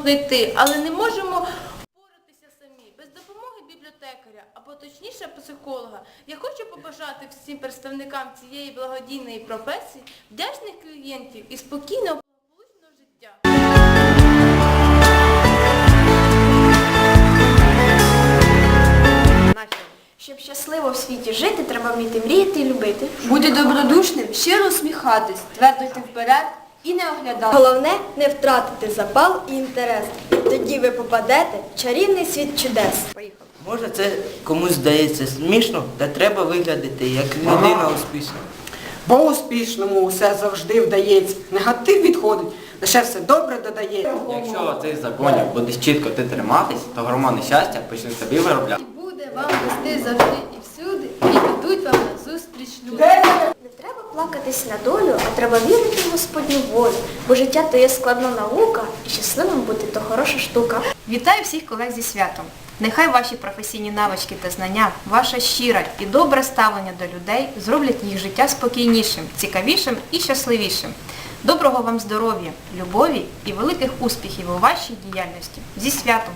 знайти, але не можемо впоратися самі, без допомоги бібліотекаря, або точніше психолога. Я хочу побажати всім представникам цієї благодійної професії вдячних клієнтів і спокійного. Щоб щасливо в світі жити, треба вміти мріяти і любити. Бути добродушним, щиро усміхатись, твердо йти вперед і не оглядати. Головне не втратити запал і інтерес. Тоді ви попадете в чарівний світ чудес. Поїхали. Може це комусь здається смішно, та треба виглядати як людина успішна. Бо успішному усе завжди вдається. Негатив відходить, лише все добре додає. Якщо цих законів будеш чітко ти триматись, то гормони щастя почнуть тобі виробляти. І буде вам вести завжди і всюди, і підуть вам на зустріч люди. Плакатись на долю, а треба вірити в Господню волю. Бо життя то є складна наука, і щасливим бути то хороша штука. Вітаю всіх колег зі святом. Нехай ваші професійні навички та знання, ваша щира і добре ставлення до людей зроблять їх життя спокійнішим, цікавішим і щасливішим. Доброго вам здоров'я, любові і великих успіхів у вашій діяльності. Зі святом!